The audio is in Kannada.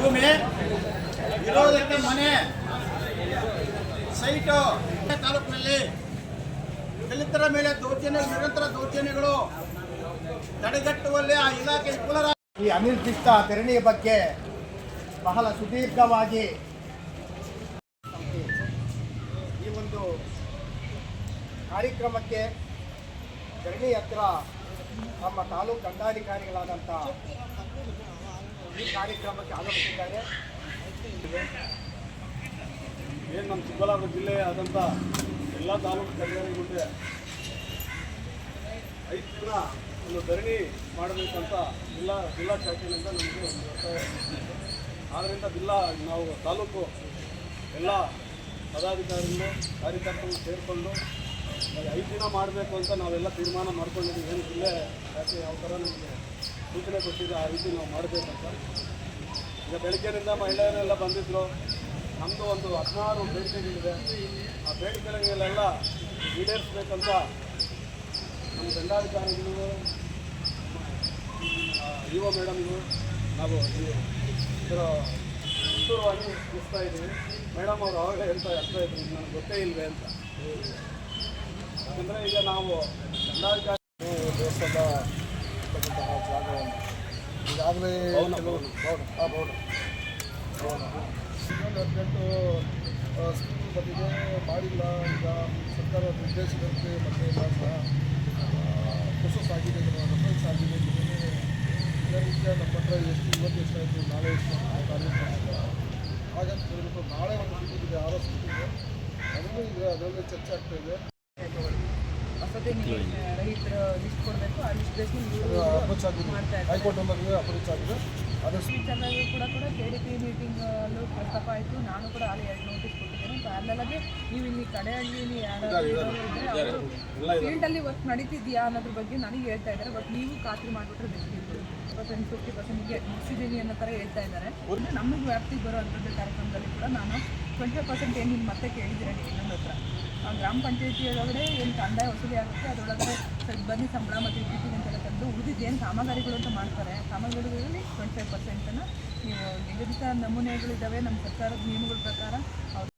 ಭೂಮಿ, ಇರೋದಕ್ಕೆ ಮನೆ, ಸೈಟು ತಾಲೂಕಿನಲ್ಲಿ ದಲಿತರ ಮೇಲೆ ದೌರ್ಜನ್ಯ, ನಿರಂತರ ದೌರ್ಜನ್ಯಗಳು ತಡೆಗಟ್ಟುವಲ್ಲಿ ಆ ಇಲಾಖೆ ವಿಫುಲರ ಈ ಅನಿರ್ದಿಷ್ಟ ಧರಣಿಯ ಬಗ್ಗೆ ಬಹಳ ಸುದೀರ್ಘವಾಗಿ ಈ ಒಂದು ಕಾರ್ಯಕ್ರಮಕ್ಕೆ ಧರಣಿ ಹತ್ರ ನಮ್ಮ ತಾಲೂಕು ದಂಡಾಧಿಕಾರಿಗಳಾದಂಥ ಈ ಕಾರ್ಯಕ್ರಮಕ್ಕೆ ಆಗಮಿಸಿದ್ದಾರೆ ಏನು ನಮ್ಮ ಚಿಕ್ಕಬಳ್ಳಾಪುರ ಜಿಲ್ಲೆ ಆದಂಥ ಎಲ್ಲ ತಾಲೂಕು ಕಚೇರಿಗಳಿಗೆ ಐದು ದಿನ ಒಂದು ಧರಣಿ ಮಾಡಬೇಕಂತ ಜಿಲ್ಲಾ ಜಿಲ್ಲಾ ಶಾಖೆಯಿಂದ ನಮಗೆ. ಆದ್ದರಿಂದ ಜಿಲ್ಲಾ, ನಾವು ತಾಲೂಕು ಎಲ್ಲ ಪದಾಧಿಕಾರಿಗಳು, ಕಾರ್ಯಕರ್ತರು ಸೇರಿಕೊಂಡು ಐದು ದಿನ ಮಾಡಬೇಕು ಅಂತ ನಾವೆಲ್ಲ ತೀರ್ಮಾನ ಮಾಡ್ಕೊಂಡಿದ್ದೀವಿ ಏನು ಜಿಲ್ಲೆ ಶಾಖೆ ಯಾವ ಥರ ನಮಗೆ ಸೂಚನೆ ಕೊಟ್ಟಿದ್ದು ಆ ರೀತಿ ನಾವು ಮಾಡಬೇಕಂತ ಈಗ ಬೆಳಗ್ಗೆಯಿಂದ ಮಹಿಳೆಯರೆಲ್ಲ ಬಂದಿದ್ದರು ನಮ್ಮದು ಒಂದು ಹದಿನಾರು ಬೇಡಿಕೆಗಳಿದೆ ಆ ಬೇಡಿಕೆಗಳಿಗೆಲ್ಲ ಈಡೇರಿಸ್ಬೇಕಂತ ನಮ್ಮ ದಂಡಾಧಿಕಾರಿಗಳು ಒ ಮೇಡಮ್ಗಳು ನಾವು ಇದರ ಕಿತ್ತೂರವಾಗಿ ಮುಗಿಸ್ತಾ ಇದ್ದೀವಿ. ಮೇಡಮ್ ಅವರು ಅವಾಗಲೇ ಹೇಳ್ತಾ ಹೇಳ್ತಾ ಇದ್ರು ನನಗೆ ಗೊತ್ತೇ ಇಲ್ವೇ ಅಂತ. ಯಾಕಂದರೆ ಈಗ ನಾವು ದಂಡಾಧಿಕಾರಿ ದೇವಸ್ಥಾನ ಇರ್ತಕ್ಕಂತಹ ಜಾಗವನ್ನು ಈಗಾಗಲೇ ಭವನ, ಕೆಲವು ಭವನ ಆ ಭವನ ಭವನ ಇನ್ನೊಂದು ಹದಿನೆಂಟು ಸ್ಕೀಮ್ ಬಂದಿದೆ ಮಾಡಿಲ್ಲ. ಈಗ ಸರ್ಕಾರ ನಿರ್ದೇಶನದಂತೆ ಮತ್ತೆ ಸಹ ಪ್ರೊಸೆಸ್ ಆಗಿದೆ ರೆಫರೆನ್ಸ್ ಆಗಿದೆ ದಿನನಿತ್ಯ ನಮ್ಮ ಹತ್ರ ಎಷ್ಟು ಇವತ್ತು ಎಷ್ಟಾಯಿತು ನಾಳೆ ಎಷ್ಟು ಆ ಹಾಗಂತ ಹೇಳ್ಬಿಟ್ಟು ನಾಳೆ ಒಂದು ಮೀಟಿಂಗ್ ಇದೆ ಆರ್ ಎಸ್ ಇದೆ. ಅದನ್ನು ಈಗ ಅದರಲ್ಲೇ ಚರ್ಚೆ ಆಗ್ತಾ ಇದೆ. ರೈತರ ಲಿಸ್ಟ್ ಕೊಡಬೇಕು ಆ ಬೇಸ್ ಅಪ್ರೋಚ್ ಆಗಿದೆ ಹೈಕೋರ್ಟ್ ನಮಗೆ ಅಪ್ರೋಚ್ ಆಗಿದೆ ಚೆನ್ನಾಗಿ ಕೂಡ ಕೂಡ ಕೆ ಡಿ ಪಿ ಮೀಟಿಂಗಲ್ಲೂ ಪ್ರಸ್ತಾಪ ಆಯಿತು ನಾನು ಕೂಡ ಅಲ್ಲಿ ಎರಡು ನೋಟಿಸ್ ಕೊಟ್ಟಿದ್ದೇನೆ ಪ್ಯಾರಲಾಗಿ ನೀವು ಇಲ್ಲಿ ಕಡೆಯಲ್ಲಿ ಯಾರಾದರೂ ಫೀಲ್ಡಲ್ಲಿ ವರ್ಕ್ ನಡೀತಿದೆಯಾ ಅನ್ನೋದ್ರ ಬಗ್ಗೆ ನನಗೆ ಹೇಳ್ತಾ ಇದ್ದಾರೆ ಬಟ್ ನೀವು ಖಾತ್ರಿ ಮಾಡಿಬಿಟ್ರೆ ಬೆಸ್ಟ್ ಪರ್ಸೆಂಟ್ ಫಿಫ್ಟಿ ಪರ್ಸೆಂಟ್ಗೆ ಮುಗಿಸಿದ್ದೀನಿ ಅನ್ನೋ ಹೇಳ್ತಾ ಇದ್ದಾರೆ ನಮಗೆ ವ್ಯಾಪ್ತಿಗೆ ಬರೋ ಅಂಥದ್ದು ಕಾರ್ಯಕ್ರಮದಲ್ಲಿ ಕೂಡ ನಾನು ಟ್ವೆಂಟಿ ಫೈವ್ ಪರ್ಸೆಂಟ್ ಏನು ನೀವು ಮತ್ತೆ ಕೇಳಿದ್ದೀರಾ ಇನ್ನೊಂದು ಹತ್ರ ಗ್ರಾಮ ಪಂಚಾಯಿತಿ ಒಳಗಡೆ ಏನು ಕಂದಾಯ ವಸೂಲಿ ಆಗುತ್ತೆ, ಅದರೊಳಗಡೆ ಸಿಬ್ಬಂದಿ ಸಂಬಳ ಮತ್ತು ವಿದ್ಯುತ್ ಅಂತೆಲ್ಲ ತಂದು ಏನು ಕಾಮಗಾರಿಗಳು ಅಂತ ಮಾಡ್ತಾರೆ, ಕಾಮಗಾರಿಗಳಲ್ಲಿ ಟ್ವೆಂಟಿ ಫೈವ್ ಪರ್ಸೆಂಟನ್ನು ನೀವು ನಿಗದಿತ ನಮೂನೆಗಳಿದ್ದಾವೆ, ನಮ್ಮ ಸರ್ಕಾರದ ನಿಯಮಗಳ ಪ್ರಕಾರ ಅವ್ರು